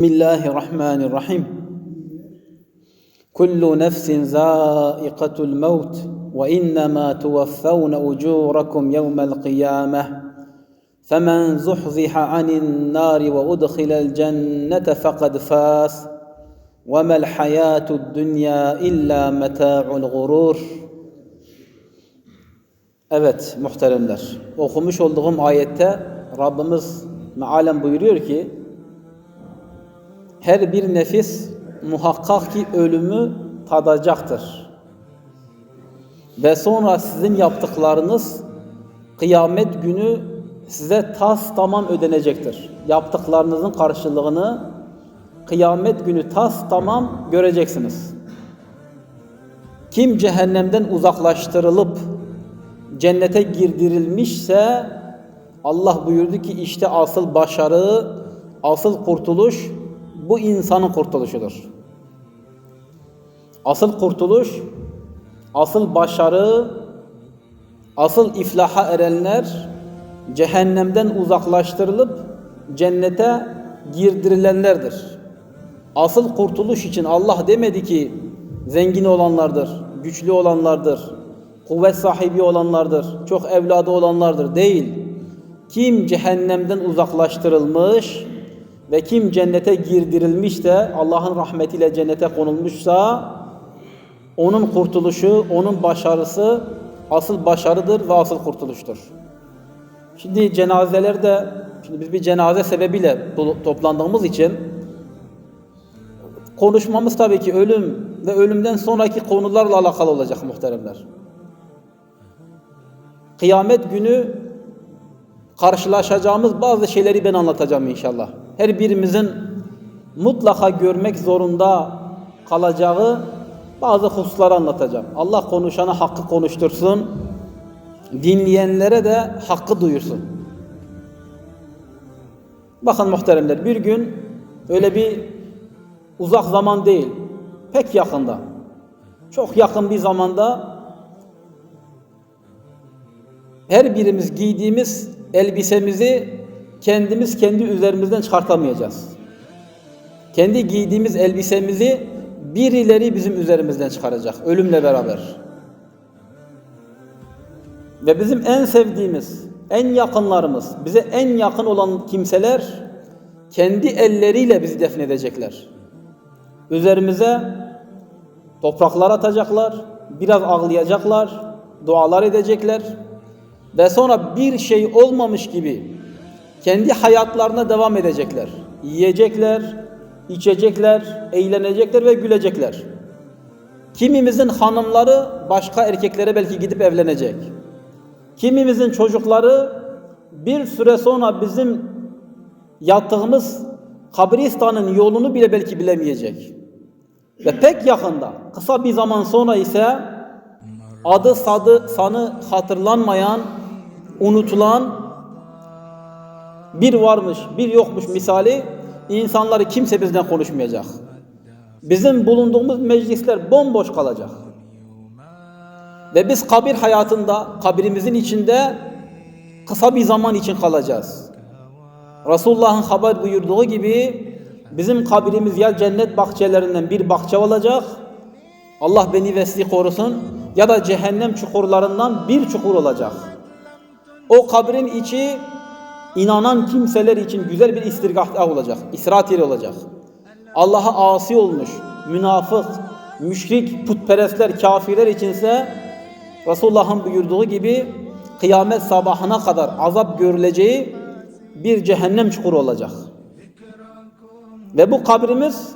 بسم الله الرحمن الرحيم كل نفس ذائقة الموت وإنما توفون أجوركم يوم القيامة فمن زحزح عن النار وأدخل الجنة فقد فاز وما الحياة الدنيا إلا متاع الغرور Evet muhteremler. Okumuş olduğum ayette Rabbimiz mealen buyuruyor ki her bir nefis muhakkak ki ölümü tadacaktır. Ve sonra sizin yaptıklarınız kıyamet günü size tas tamam ödenecektir. Yaptıklarınızın karşılığını kıyamet günü tas tamam göreceksiniz. Kim cehennemden uzaklaştırılıp cennete girdirilmişse Allah buyurdu ki işte asıl başarı, asıl kurtuluş bu insanın kurtuluşudur. Asıl kurtuluş, asıl başarı, asıl iflaha erenler cehennemden uzaklaştırılıp cennete girdirilenlerdir. Asıl kurtuluş için Allah demedi ki zengin olanlardır, güçlü olanlardır, kuvvet sahibi olanlardır, çok evladı olanlardır değil. Kim cehennemden uzaklaştırılmış ve kim cennete girdirilmiş de Allah'ın rahmetiyle cennete konulmuşsa onun kurtuluşu, onun başarısı asıl başarıdır ve asıl kurtuluştur. Şimdi cenazelerde, şimdi biz bir cenaze sebebiyle toplandığımız için konuşmamız tabii ki ölüm ve ölümden sonraki konularla alakalı olacak muhteremler. Kıyamet günü karşılaşacağımız bazı şeyleri ben anlatacağım inşallah. Her birimizin mutlaka görmek zorunda kalacağı bazı hususları anlatacağım. Allah konuşana hakkı konuştursun, dinleyenlere de hakkı duyursun. Bakın muhteremler bir gün öyle bir uzak zaman değil, pek yakında, çok yakın bir zamanda her birimiz giydiğimiz elbisemizi kendimiz kendi üzerimizden çıkartamayacağız. Kendi giydiğimiz elbisemizi birileri bizim üzerimizden çıkaracak ölümle beraber. Ve bizim en sevdiğimiz, en yakınlarımız, bize en yakın olan kimseler kendi elleriyle bizi defnedecekler. Üzerimize topraklar atacaklar, biraz ağlayacaklar, dualar edecekler ve sonra bir şey olmamış gibi kendi hayatlarına devam edecekler. Yiyecekler, içecekler, eğlenecekler ve gülecekler. Kimimizin hanımları başka erkeklere belki gidip evlenecek. Kimimizin çocukları bir süre sonra bizim yattığımız kabristanın yolunu bile belki bilemeyecek. Ve pek yakında, kısa bir zaman sonra ise adı sadı sanı hatırlanmayan, unutulan bir varmış, bir yokmuş misali insanları kimse bizden konuşmayacak. Bizim bulunduğumuz meclisler bomboş kalacak. Ve biz kabir hayatında, kabirimizin içinde kısa bir zaman için kalacağız. Resulullah'ın haber buyurduğu gibi bizim kabirimiz ya cennet bahçelerinden bir bahçe olacak. Allah beni ve korusun. Ya da cehennem çukurlarından bir çukur olacak. O kabrin içi inanan kimseler için güzel bir istirgah olacak. İstirahat yeri olacak. Allah'a asi olmuş, münafık, müşrik, putperestler, kafirler içinse Resulullah'ın buyurduğu gibi kıyamet sabahına kadar azap görüleceği bir cehennem çukuru olacak. Ve bu kabrimiz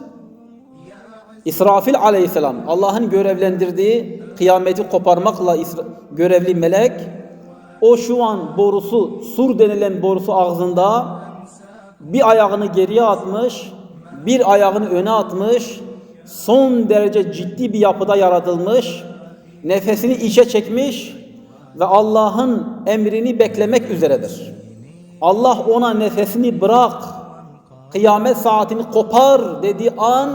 İsrafil aleyhisselam Allah'ın görevlendirdiği kıyameti koparmakla görevli melek o şu an borusu sur denilen borusu ağzında bir ayağını geriye atmış bir ayağını öne atmış son derece ciddi bir yapıda yaratılmış nefesini içe çekmiş ve Allah'ın emrini beklemek üzeredir. Allah ona nefesini bırak kıyamet saatini kopar dediği an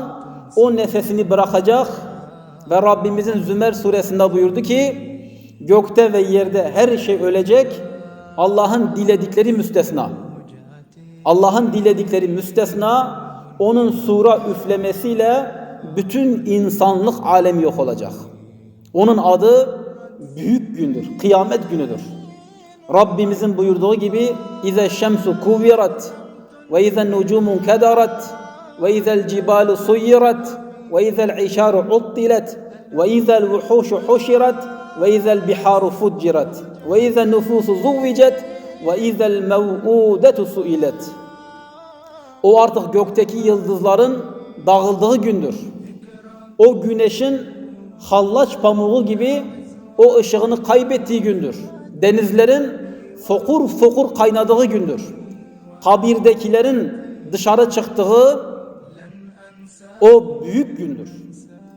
o nefesini bırakacak ve Rabbimizin Zümer suresinde buyurdu ki gökte ve yerde her şey ölecek Allah'ın diledikleri müstesna. Allah'ın diledikleri müstesna onun sura üflemesiyle bütün insanlık alemi yok olacak. Onun adı büyük gündür, kıyamet günüdür. Rabbimizin buyurduğu gibi İze şemsu kuvirat ve ize nucumun kederat ve izel cibalu suyirat ve izel işaru uttilet ve izel vuhuşu huşirat ve izel biharu fuccirat ve izel nüfusu zuvvicet ve izel mev'udetu suilet. O artık gökteki yıldızların dağıldığı gündür. O güneşin hallaç pamuğu gibi o ışığını kaybettiği gündür. Denizlerin fokur fokur kaynadığı gündür. Kabirdekilerin dışarı çıktığı o büyük gündür.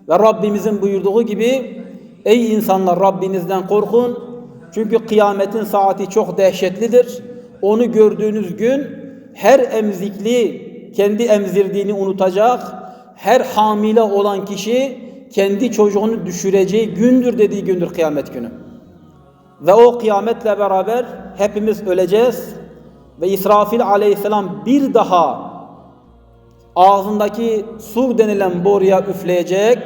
Ve Rabbimizin buyurduğu gibi ey insanlar Rabbinizden korkun. Çünkü kıyametin saati çok dehşetlidir. Onu gördüğünüz gün her emzikli kendi emzirdiğini unutacak. Her hamile olan kişi kendi çocuğunu düşüreceği gündür dediği gündür kıyamet günü. Ve o kıyametle beraber hepimiz öleceğiz. Ve İsrafil aleyhisselam bir daha ağzındaki sur denilen boruya üfleyecek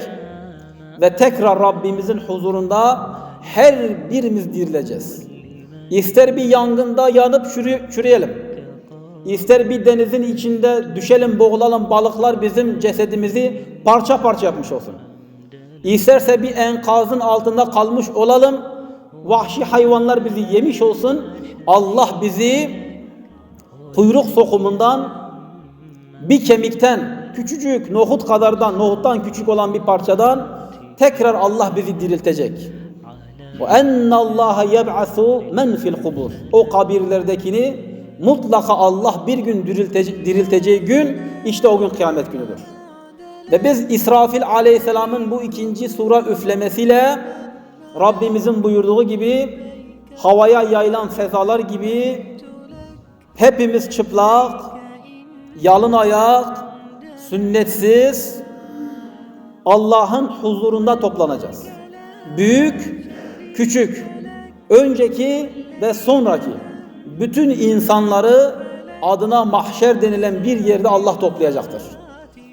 ve tekrar Rabbimizin huzurunda her birimiz dirileceğiz. İster bir yangında yanıp çürü, çürüyelim. İster bir denizin içinde düşelim, boğulalım, balıklar bizim cesedimizi parça parça yapmış olsun. İsterse bir enkazın altında kalmış olalım, vahşi hayvanlar bizi yemiş olsun. Allah bizi kuyruk sokumundan bir kemikten küçücük nohut kadardan nohuttan küçük olan bir parçadan tekrar Allah bizi diriltecek. Ve enne Allah yeb'asu men fil kubur. O kabirlerdekini mutlaka Allah bir gün diriltece dirilteceği gün işte o gün kıyamet günüdür. Ve biz İsrafil aleyhisselamın bu ikinci sura üflemesiyle Rabbimizin buyurduğu gibi havaya yayılan fezalar gibi hepimiz çıplak, yalın ayak, sünnetsiz Allah'ın huzurunda toplanacağız. Büyük, küçük, önceki ve sonraki bütün insanları adına mahşer denilen bir yerde Allah toplayacaktır.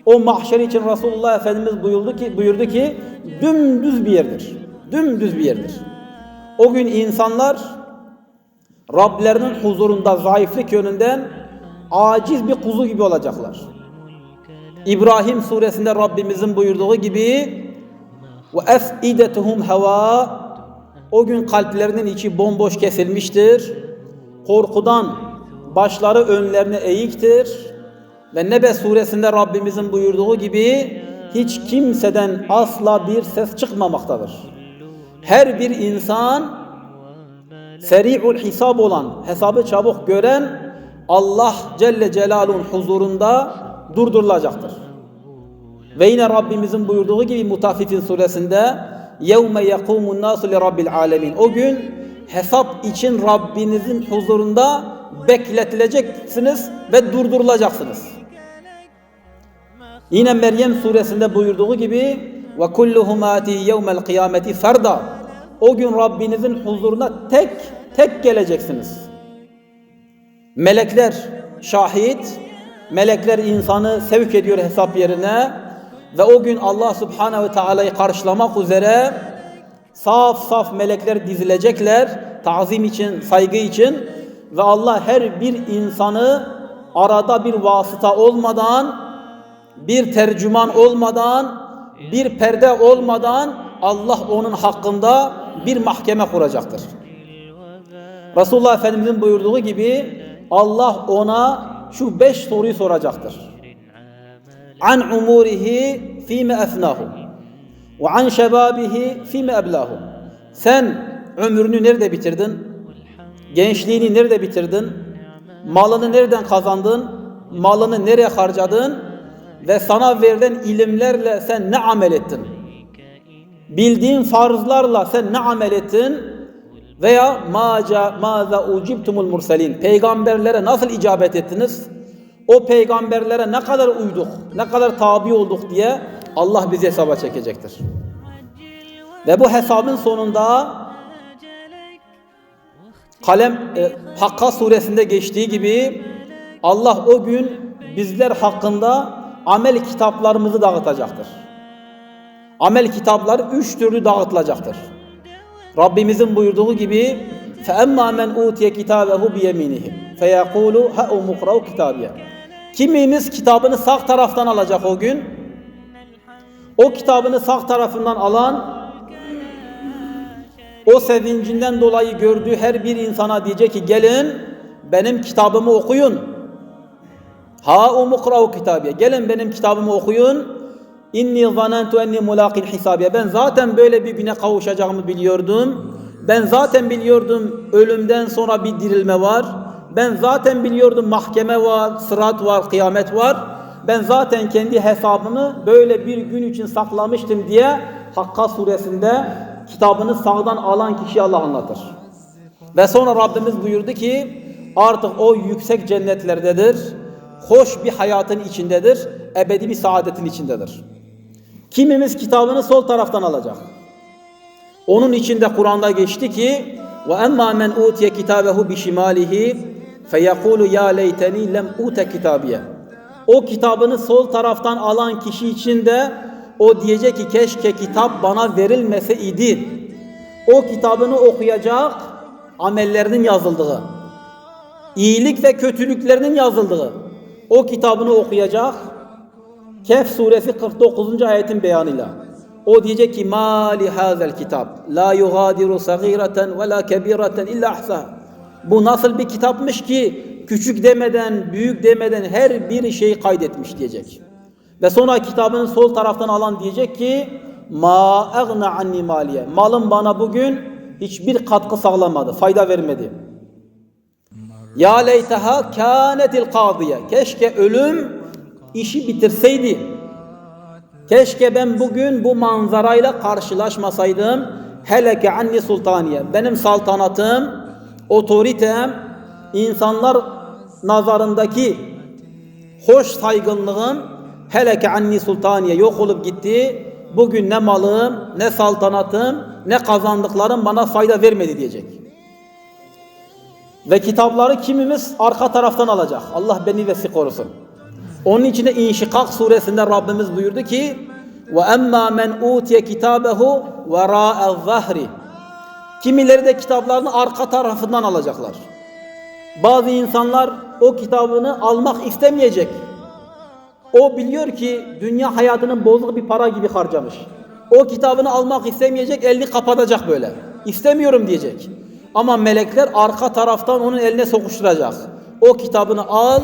O mahşer için Resulullah Efendimiz buyurdu ki, buyurdu ki dümdüz bir yerdir. Dümdüz bir yerdir. O gün insanlar Rablerinin huzurunda zayıflık yönünden aciz bir kuzu gibi olacaklar. İbrahim suresinde Rabbimizin buyurduğu gibi ve efidetuhum hava o gün kalplerinin içi bomboş kesilmiştir. Korkudan başları önlerine eğiktir. Ve Nebe suresinde Rabbimizin buyurduğu gibi hiç kimseden asla bir ses çıkmamaktadır. Her bir insan seri'ul hisab olan, hesabı çabuk gören Allah Celle Celaluhu'nun huzurunda durdurulacaktır. Ve yine Rabbimizin buyurduğu gibi Mutaffifin suresinde يَوْمَ يَقُومُ النَّاسُ لِرَبِّ الْعَالَمِينَ O gün hesap için Rabbinizin huzurunda bekletileceksiniz ve durdurulacaksınız. Yine Meryem suresinde buyurduğu gibi ve kulluhum ati yevmel kıyameti ferda. O gün Rabbinizin huzuruna tek tek geleceksiniz. Melekler şahit, melekler insanı sevk ediyor hesap yerine ve o gün Allah Subhanahu ve Taala'yı karşılamak üzere saf saf melekler dizilecekler tazim için, saygı için ve Allah her bir insanı arada bir vasıta olmadan, bir tercüman olmadan, bir perde olmadan Allah onun hakkında bir mahkeme kuracaktır. Resulullah Efendimizin buyurduğu gibi Allah ona şu beş soruyu soracaktır. An umurihi fime efnahu ve an şebabihi fime eblahu. Sen ömrünü nerede bitirdin? Gençliğini nerede bitirdin? Malını nereden kazandın? Malını nereye harcadın? Ve sana verilen ilimlerle sen ne amel ettin? Bildiğin farzlarla sen ne amel ettin? Veya maca maza ucibtumul murselin. Peygamberlere nasıl icabet ettiniz? O peygamberlere ne kadar uyduk, ne kadar tabi olduk diye Allah bizi hesaba çekecektir. Ve bu hesabın sonunda kalem e, Hakka suresinde geçtiği gibi Allah o gün bizler hakkında amel kitaplarımızı dağıtacaktır. Amel kitapları üç türlü dağıtılacaktır. Rabbimizin buyurduğu gibi فَاَمَّا مَنْ اُوْتِيَ كِتَابَهُ بِيَمِينِهِ فَيَقُولُ هَاُمْ مُقْرَوْ كِتَابِيَ Kimimiz kitabını sağ taraftan alacak o gün. O kitabını sağ tarafından alan o sevincinden dolayı gördüğü her bir insana diyecek ki gelin benim kitabımı okuyun. Ha umukrav kitabiye. Gelin benim kitabımı okuyun. İnni zanentu enni mulaqin hisabiye. Ben zaten böyle bir güne kavuşacağımı biliyordum. Ben zaten biliyordum ölümden sonra bir dirilme var. Ben zaten biliyordum mahkeme var, sırat var, kıyamet var. Ben zaten kendi hesabımı böyle bir gün için saklamıştım diye Hakka suresinde kitabını sağdan alan kişi Allah anlatır. Ve sonra Rabbimiz buyurdu ki artık o yüksek cennetlerdedir. Hoş bir hayatın içindedir. Ebedi bir saadetin içindedir. Kimimiz kitabını sol taraftan alacak. Onun içinde Kur'an'da geçti ki ve emma men utiye kitabehu bi şimalihi feyekulu ya leyteni lem ute kitabiye. O kitabını sol taraftan alan kişi için de o diyecek ki keşke kitap bana verilmese idi. O kitabını okuyacak amellerinin yazıldığı, iyilik ve kötülüklerinin yazıldığı o kitabını okuyacak. Kehf suresi 49. ayetin beyanıyla. O diyecek ki mali hazel kitap la yugadiru sagireten ve la kebireten illa ahsa. Bu nasıl bir kitapmış ki küçük demeden, büyük demeden her bir şeyi kaydetmiş diyecek. Ve sonra kitabını sol taraftan alan diyecek ki ma agna anni maliye. Malım bana bugün hiçbir katkı sağlamadı, fayda vermedi. Ya leyteha kânetil kâdiye. Keşke ölüm işi bitirseydi. Keşke ben bugün bu manzarayla karşılaşmasaydım. Heleke anni sultaniye. Benim saltanatım, otoritem, insanlar nazarındaki hoş saygınlığım heleke anni sultaniye yok olup gitti. Bugün ne malım, ne saltanatım, ne kazandıklarım bana fayda vermedi diyecek. Ve kitapları kimimiz arka taraftan alacak. Allah beni ve sizi korusun. Onun için de İnşikak suresinde Rabbimiz buyurdu ki ve emma men utiye kitabehu vera'e zahri. Kimileri de kitaplarını arka tarafından alacaklar. Bazı insanlar o kitabını almak istemeyecek. O biliyor ki dünya hayatının bozuk bir para gibi harcamış. O kitabını almak istemeyecek, elini kapatacak böyle. İstemiyorum diyecek. Ama melekler arka taraftan onun eline sokuşturacak. O kitabını al.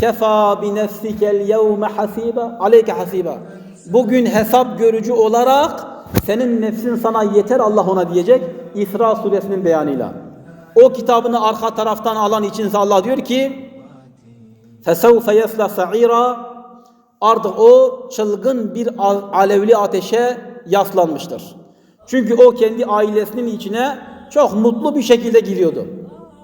Kefa bi nefsikel yevme hasiba aleyke hasiba. Bugün hesap görücü olarak senin nefsin sana yeter Allah ona diyecek. İsra suresinin beyanıyla. O kitabını arka taraftan alan içinse Allah diyor ki فَسَوْفَ يَسْلَ سَعِيرًا Artık o çılgın bir alevli ateşe yaslanmıştır. Çünkü o kendi ailesinin içine çok mutlu bir şekilde giriyordu.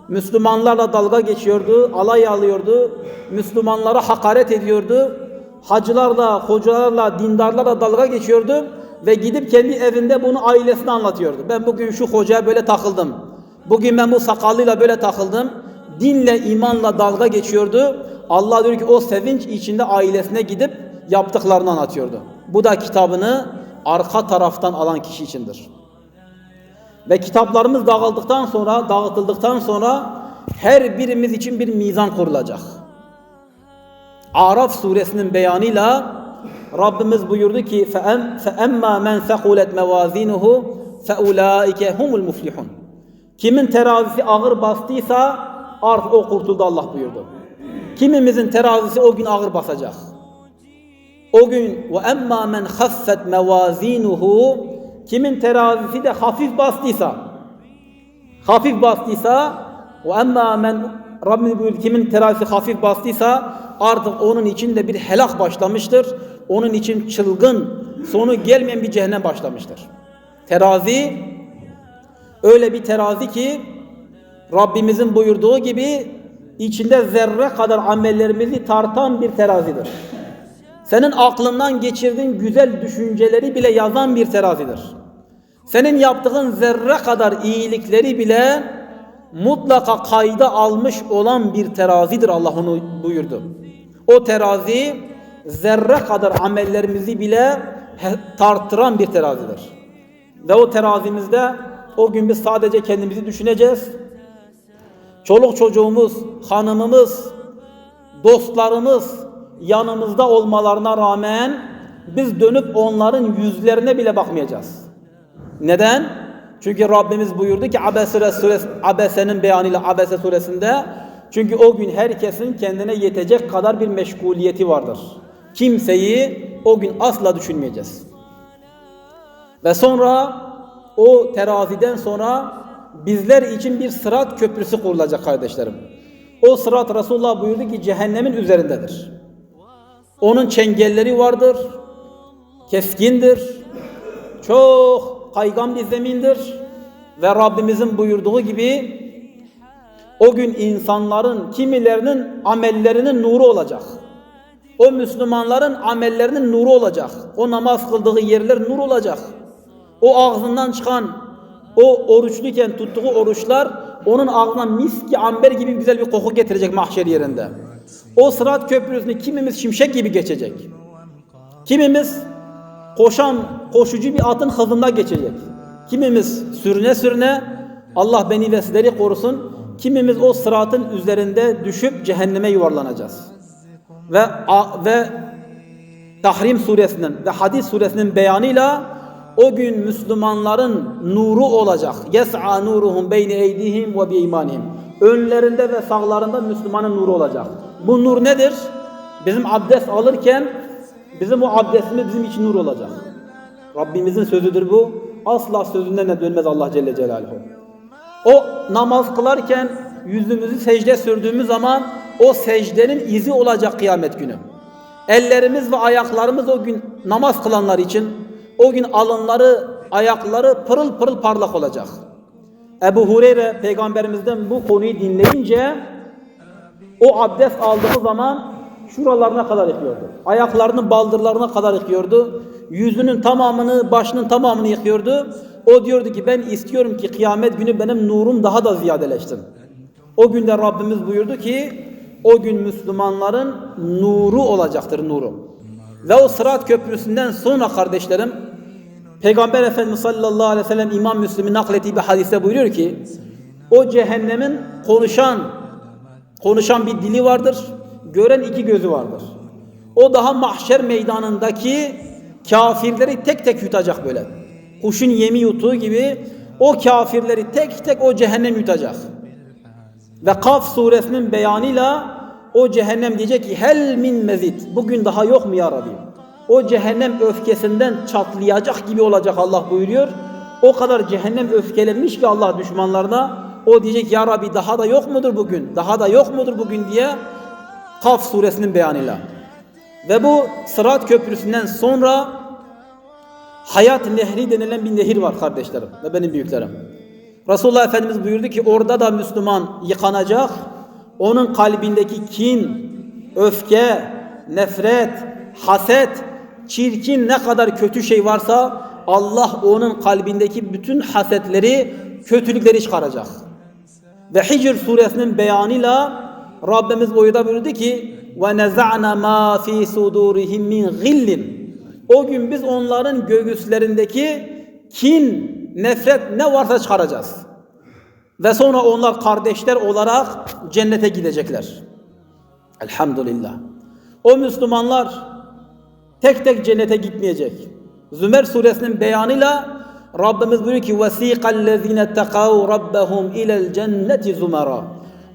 Müslümanlarla dalga geçiyordu, alay alıyordu, Müslümanlara hakaret ediyordu, hacılarla, hocalarla, dindarlarla dalga geçiyordu ve gidip kendi evinde bunu ailesine anlatıyordu. Ben bugün şu hocaya böyle takıldım, bugün ben bu sakallıyla böyle takıldım, dinle, imanla dalga geçiyordu. Allah diyor ki o sevinç içinde ailesine gidip yaptıklarını anlatıyordu. Bu da kitabını arka taraftan alan kişi içindir. Ve kitaplarımız dağıldıktan sonra, dağıtıldıktan sonra her birimiz için bir mizan kurulacak. Araf suresinin beyanıyla Rabbimiz buyurdu ki فَاَمَّا مَنْ ثَقُلَتْ مَوَازِينُهُ فَاُولَٰئِكَ هُمُ الْمُفْلِحُونَ Kimin terazisi ağır bastıysa artık o kurtuldu Allah buyurdu. Kimimizin terazisi o gün ağır basacak. O gün ve emma men haffet mevazinuhu kimin terazisi de hafif bastıysa hafif bastıysa ve emma men Rabbimiz buyurdu kimin terazisi hafif bastıysa artık onun için de bir helak başlamıştır. Onun için çılgın sonu gelmeyen bir cehennem başlamıştır. Terazi öyle bir terazi ki Rabbimizin buyurduğu gibi içinde zerre kadar amellerimizi tartan bir terazidir. Senin aklından geçirdiğin güzel düşünceleri bile yazan bir terazidir. Senin yaptığın zerre kadar iyilikleri bile mutlaka kayda almış olan bir terazidir Allah onu buyurdu. O terazi zerre kadar amellerimizi bile tartıran bir terazidir. Ve o terazimizde o gün biz sadece kendimizi düşüneceğiz. Çoluk çocuğumuz, hanımımız, dostlarımız yanımızda olmalarına rağmen biz dönüp onların yüzlerine bile bakmayacağız. Neden? Çünkü Rabbimiz buyurdu ki Abese suresi, Abese'nin beyanıyla Abese suresinde çünkü o gün herkesin kendine yetecek kadar bir meşguliyeti vardır. Kimseyi o gün asla düşünmeyeceğiz. Ve sonra o teraziden sonra bizler için bir sırat köprüsü kurulacak kardeşlerim. O sırat Resulullah buyurdu ki cehennemin üzerindedir. Onun çengelleri vardır, keskindir, çok kaygan bir zemindir ve Rabbimizin buyurduğu gibi o gün insanların kimilerinin amellerinin nuru olacak. O Müslümanların amellerinin nuru olacak. O namaz kıldığı yerler nur olacak. O ağzından çıkan, o oruçluyken tuttuğu oruçlar onun ağzına miski amber gibi güzel bir koku getirecek mahşer yerinde. O sırat köprüsünü kimimiz şimşek gibi geçecek. Kimimiz koşan, koşucu bir atın hızında geçecek. Kimimiz sürüne sürüne Allah beni ve sizleri korusun. Kimimiz o sıratın üzerinde düşüp cehenneme yuvarlanacağız. Ve ve Tahrim suresinin ve Hadis suresinin beyanıyla o gün Müslümanların nuru olacak. Yes'a nuruhum beyne eydihim ve bi imanihim. Önlerinde ve sağlarında Müslümanın nuru olacak. Bu nur nedir? Bizim abdest alırken bizim o abdestimiz bizim için nur olacak. Rabbimizin sözüdür bu. Asla sözünden de dönmez Allah Celle Celaluhu. O namaz kılarken yüzümüzü secde sürdüğümüz zaman o secdenin izi olacak kıyamet günü. Ellerimiz ve ayaklarımız o gün namaz kılanlar için o gün alınları, ayakları pırıl pırıl parlak olacak. Ebu Hureyre peygamberimizden bu konuyu dinleyince o abdest aldığı zaman şuralarına kadar yıkıyordu. Ayaklarının baldırlarına kadar yıkıyordu. Yüzünün tamamını, başının tamamını yıkıyordu. O diyordu ki ben istiyorum ki kıyamet günü benim nurum daha da ziyadeleşsin. O günde Rabbimiz buyurdu ki o gün Müslümanların nuru olacaktır nuru. Ve o sırat köprüsünden sonra kardeşlerim Peygamber Efendimiz sallallahu aleyhi ve sellem İmam Müslim'in naklettiği bir hadiste buyuruyor ki o cehennemin konuşan konuşan bir dili vardır, gören iki gözü vardır. O daha mahşer meydanındaki kafirleri tek tek yutacak böyle. Kuşun yemi yuttuğu gibi o kafirleri tek tek o cehennem yutacak. Ve Kaf suresinin beyanıyla o cehennem diyecek ki hel min mezid. Bugün daha yok mu ya Rabbi? O cehennem öfkesinden çatlayacak gibi olacak Allah buyuruyor. O kadar cehennem öfkelenmiş ki Allah düşmanlarına o diyecek ya Rabbi daha da yok mudur bugün? Daha da yok mudur bugün diye Kaf suresinin beyanıyla. Ve bu Sırat Köprüsü'nden sonra Hayat Nehri denilen bir nehir var kardeşlerim ve benim büyüklerim. Resulullah Efendimiz buyurdu ki orada da Müslüman yıkanacak. Onun kalbindeki kin, öfke, nefret, haset, çirkin ne kadar kötü şey varsa Allah onun kalbindeki bütün hasetleri, kötülükleri çıkaracak. Ve Hicr suresinin beyanıyla Rabbimiz boyuda buyurdu ki ve neza'na ma fi sudurihim min gillin. O gün biz onların göğüslerindeki kin, nefret ne varsa çıkaracağız. Ve sonra onlar kardeşler olarak cennete gidecekler. Elhamdülillah. O Müslümanlar tek tek cennete gitmeyecek. Zümer suresinin beyanıyla Rabbimiz buyuruyor ki وَسِيقَ الَّذ۪ينَ اتَّقَوْا رَبَّهُمْ اِلَى الْجَنَّةِ زُمَرًا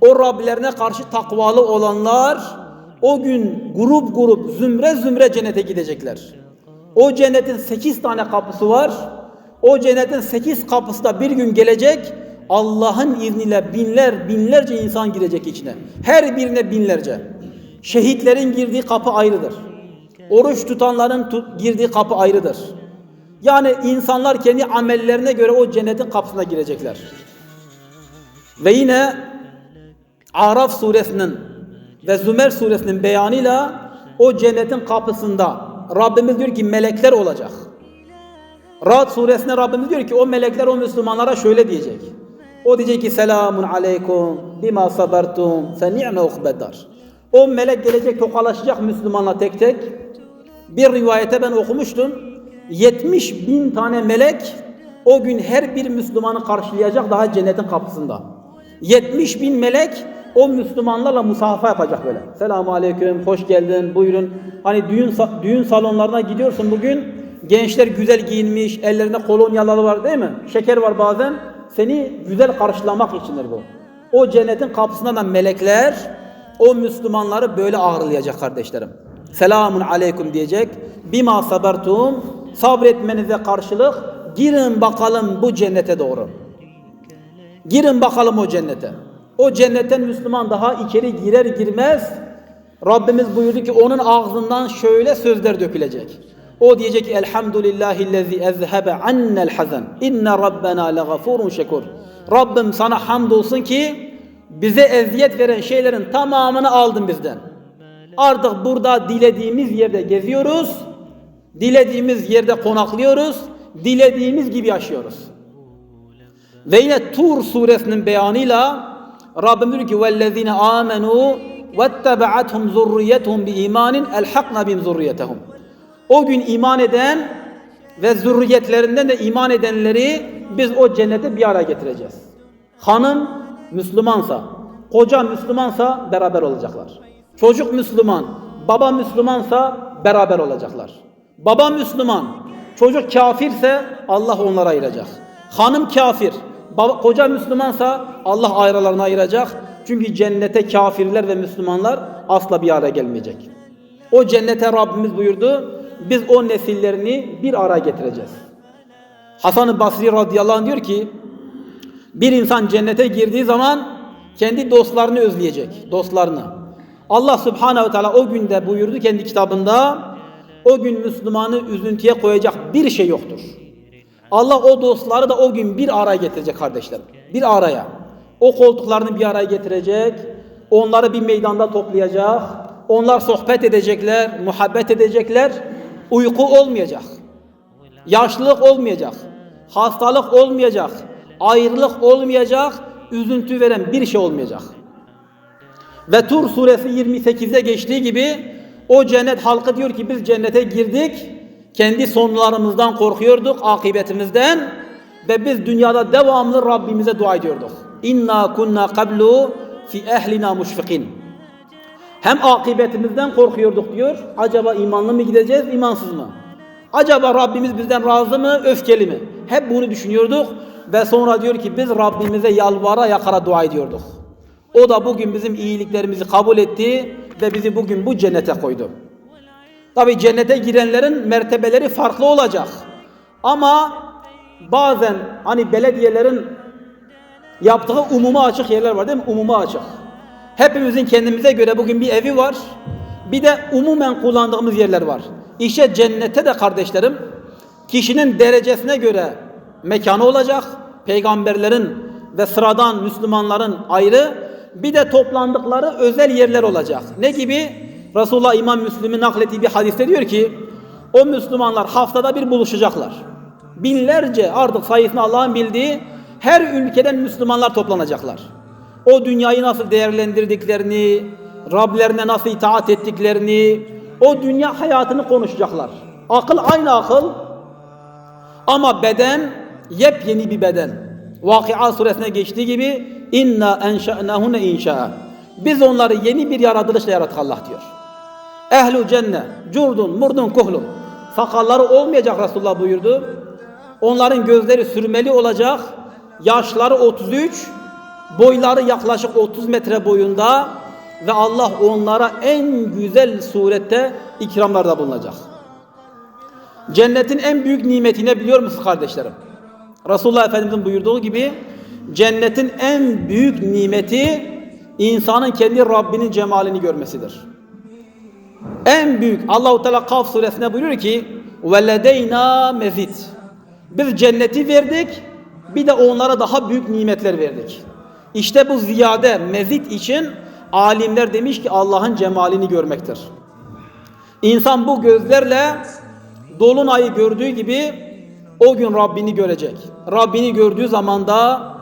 o Rablerine karşı takvalı olanlar o gün grup grup zümre zümre cennete gidecekler. O cennetin sekiz tane kapısı var. O cennetin sekiz kapısı da bir gün gelecek. Allah'ın izniyle binler binlerce insan girecek içine. Her birine binlerce. Şehitlerin girdiği kapı ayrıdır. Oruç tutanların tut, girdiği kapı ayrıdır. Yani insanlar kendi amellerine göre o cennetin kapısına girecekler. Ve yine Araf suresinin ve Zümer suresinin beyanıyla o cennetin kapısında Rabbimiz diyor ki melekler olacak. Ra'd suresinde Rabbimiz diyor ki o melekler o Müslümanlara şöyle diyecek. O diyecek ki selamun aleykum bima sabertum fe ni'me ukbedar. O melek gelecek tokalaşacak Müslümanla tek tek. Bir rivayete ben okumuştum. 70 bin tane melek o gün her bir Müslümanı karşılayacak daha cennetin kapısında. 70 bin melek o Müslümanlarla musafaha yapacak böyle. Selamun aleyküm, hoş geldin, buyurun. Hani düğün düğün salonlarına gidiyorsun bugün. Gençler güzel giyinmiş, ellerinde kolonyaları var değil mi? Şeker var bazen. Seni güzel karşılamak içindir bu. O cennetin kapısında da melekler o Müslümanları böyle ağırlayacak kardeşlerim. Selamun aleyküm diyecek. Bima sabertum sabretmenize karşılık girin bakalım bu cennete doğru. Girin bakalım o cennete. O cennetten Müslüman daha içeri girer girmez Rabbimiz buyurdu ki onun ağzından şöyle sözler dökülecek. O diyecek Elhamdülillahillezî ezhebe annel hazan. İnne rabbena legafurun şekur. Rabbim sana hamdolsun ki bize eziyet veren şeylerin tamamını aldın bizden. Artık burada dilediğimiz yerde geziyoruz. Dilediğimiz yerde konaklıyoruz. Dilediğimiz gibi yaşıyoruz. Ve yine Tur suresinin beyanıyla Rabbim diyor ki vellezine amenu vettebe'athum zurriyetuhum bi imanin elhakna bim zurriyetehum. O gün iman eden ve zürriyetlerinden de iman edenleri biz o cennete bir araya getireceğiz. Hanım Müslümansa, koca Müslümansa beraber olacaklar. Çocuk Müslüman, baba Müslümansa beraber olacaklar. Baba Müslüman, çocuk kafirse Allah onlara ayıracak. Hanım kafir, baba, koca Müslümansa Allah ayrılarını ayıracak. Çünkü cennete kafirler ve Müslümanlar asla bir araya gelmeyecek. O cennete Rabbimiz buyurdu. Biz o nesillerini bir araya getireceğiz. Hasan-ı Basri radıyallahu anh diyor ki bir insan cennete girdiği zaman kendi dostlarını özleyecek. Dostlarını. Allah subhanehu teala o günde buyurdu kendi kitabında o gün Müslümanı üzüntüye koyacak bir şey yoktur. Allah o dostları da o gün bir araya getirecek kardeşlerim. Bir araya. O koltuklarını bir araya getirecek. Onları bir meydanda toplayacak. Onlar sohbet edecekler, muhabbet edecekler. Uyku olmayacak. Yaşlılık olmayacak. Hastalık olmayacak. Ayrılık olmayacak. Üzüntü veren bir şey olmayacak. Ve Tur suresi 28'de geçtiği gibi o cennet halkı diyor ki biz cennete girdik. Kendi sonlarımızdan korkuyorduk, akıbetimizden ve biz dünyada devamlı Rabbimize dua ediyorduk. İnna kunna qablu fi ehlina muşfikin. Hem akıbetimizden korkuyorduk diyor. Acaba imanlı mı gideceğiz, imansız mı? Acaba Rabbimiz bizden razı mı, öfkeli mi? Hep bunu düşünüyorduk ve sonra diyor ki biz Rabbimize yalvara yakara dua ediyorduk. O da bugün bizim iyiliklerimizi kabul etti ve bizi bugün bu cennete koydu. Tabi cennete girenlerin mertebeleri farklı olacak. Ama bazen hani belediyelerin yaptığı umuma açık yerler var değil mi? Umuma açık. Hepimizin kendimize göre bugün bir evi var. Bir de umumen kullandığımız yerler var. İşte cennette de kardeşlerim kişinin derecesine göre mekanı olacak. Peygamberlerin ve sıradan Müslümanların ayrı. Bir de toplandıkları özel yerler olacak. Ne gibi? Resulullah İmam Müslim'in naklettiği bir hadiste diyor ki o Müslümanlar haftada bir buluşacaklar. Binlerce artık sayısını Allah'ın bildiği her ülkeden Müslümanlar toplanacaklar. O dünyayı nasıl değerlendirdiklerini, Rablerine nasıl itaat ettiklerini, o dünya hayatını konuşacaklar. Akıl aynı akıl ama beden yepyeni bir beden. Vakıa suresine geçtiği gibi inna enşa'nahune inşa'a. Biz onları yeni bir yaratılışla yarattık Allah diyor. Ehlu cennet, curdun, murdun, kuhlun. Sakalları olmayacak Resulullah buyurdu. Onların gözleri sürmeli olacak. Yaşları 33, boyları yaklaşık 30 metre boyunda ve Allah onlara en güzel surette ikramlarda bulunacak. Cennetin en büyük nimetine biliyor musunuz kardeşlerim? Resulullah Efendimizin buyurduğu gibi cennetin en büyük nimeti insanın kendi Rabbinin cemalini görmesidir. En büyük Allahu Teala Kaf suresinde buyuruyor ki veledeyna mezid. Biz cenneti verdik bir de onlara daha büyük nimetler verdik. İşte bu ziyade mezid için alimler demiş ki Allah'ın cemalini görmektir. İnsan bu gözlerle dolunayı gördüğü gibi o gün Rabbini görecek. Rabbini gördüğü zaman da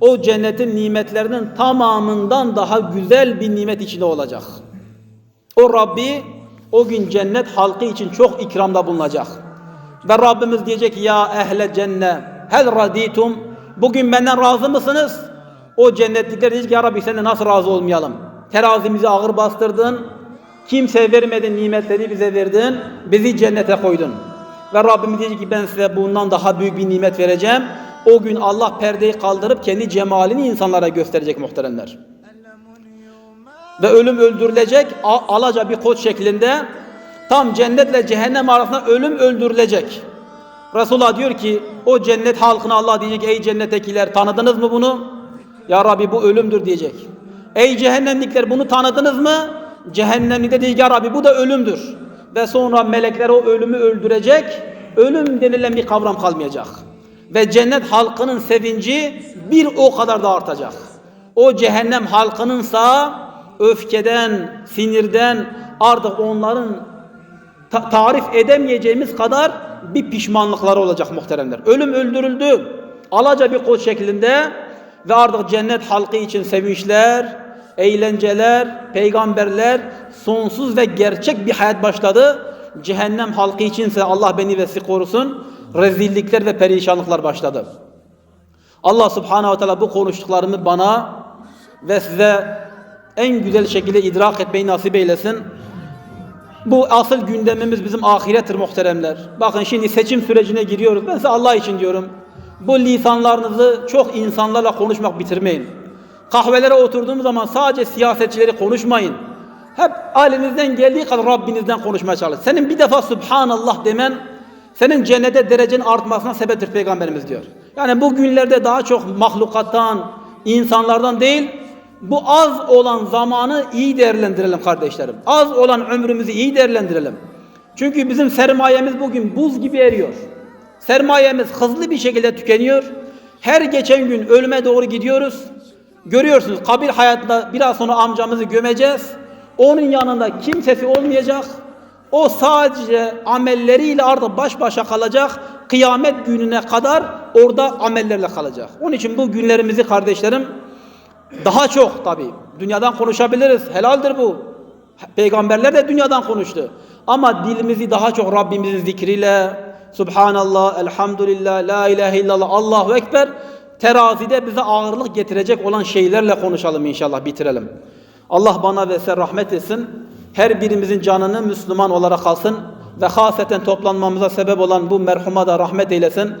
o cennetin nimetlerinin tamamından daha güzel bir nimet içinde olacak. O Rabbi O gün cennet halkı için çok ikramda bulunacak. Ve Rabbimiz diyecek ya ehle cennet hel raditum bugün benden razı mısınız? O cennetlikler diyecek ya Rabbi senden nasıl razı olmayalım? Terazimizi ağır bastırdın. Kimseye vermedin nimetleri bize verdin. Bizi cennete koydun. Ve Rabbimiz diyecek ki ben size bundan daha büyük bir nimet vereceğim. O gün Allah perdeyi kaldırıp kendi cemalini insanlara gösterecek muhteremler. Ve ölüm öldürülecek alaca bir koç şeklinde tam cennetle cehennem arasında ölüm öldürülecek. Resulullah diyor ki o cennet halkına Allah diyecek ey cennettekiler tanıdınız mı bunu? Ya Rabbi bu ölümdür diyecek. Ey cehennemlikler bunu tanıdınız mı? Cehennemli de diyecek ya Rabbi bu da ölümdür. Ve sonra melekler o ölümü öldürecek. Ölüm denilen bir kavram kalmayacak. Ve cennet halkının sevinci bir o kadar da artacak. O cehennem halkınınsa öfkeden, sinirden artık onların ta- tarif edemeyeceğimiz kadar bir pişmanlıkları olacak muhteremler. Ölüm öldürüldü. Alaca bir koç şeklinde ve artık cennet halkı için sevinçler, eğlenceler, peygamberler, sonsuz ve gerçek bir hayat başladı. Cehennem halkı içinse Allah beni ve sizi korusun. Rezillikler ve perişanlıklar başladı. Allah subhanehu ve teala bu konuştuklarımı bana ve size en güzel şekilde idrak etmeyi nasip eylesin. Bu asıl gündemimiz bizim ahirettir muhteremler. Bakın şimdi seçim sürecine giriyoruz. Ben size Allah için diyorum. Bu lisanlarınızı çok insanlarla konuşmak bitirmeyin. Kahvelere oturduğumuz zaman sadece siyasetçileri konuşmayın. Hep elinizden geldiği kadar Rabbinizden konuşmaya çalışın. Senin bir defa Subhanallah demen senin cennete derecenin artmasına sebeptir Peygamberimiz diyor. Yani bu günlerde daha çok mahlukattan, insanlardan değil, bu az olan zamanı iyi değerlendirelim kardeşlerim. Az olan ömrümüzü iyi değerlendirelim. Çünkü bizim sermayemiz bugün buz gibi eriyor. Sermayemiz hızlı bir şekilde tükeniyor. Her geçen gün ölüme doğru gidiyoruz. Görüyorsunuz kabir hayatında biraz sonra amcamızı gömeceğiz. Onun yanında kimsesi olmayacak. O sadece amelleriyle artık baş başa kalacak. Kıyamet gününe kadar orada amellerle kalacak. Onun için bu günlerimizi kardeşlerim daha çok tabi. Dünyadan konuşabiliriz. Helaldir bu. Peygamberler de dünyadan konuştu. Ama dilimizi daha çok Rabbimizin zikriyle Subhanallah, Elhamdülillah, La ilahe illallah, Allahu Ekber terazide bize ağırlık getirecek olan şeylerle konuşalım inşallah bitirelim. Allah bana ve size rahmet etsin. Her birimizin canını Müslüman olarak kalsın ve haseten toplanmamıza sebep olan bu merhuma da rahmet eylesin.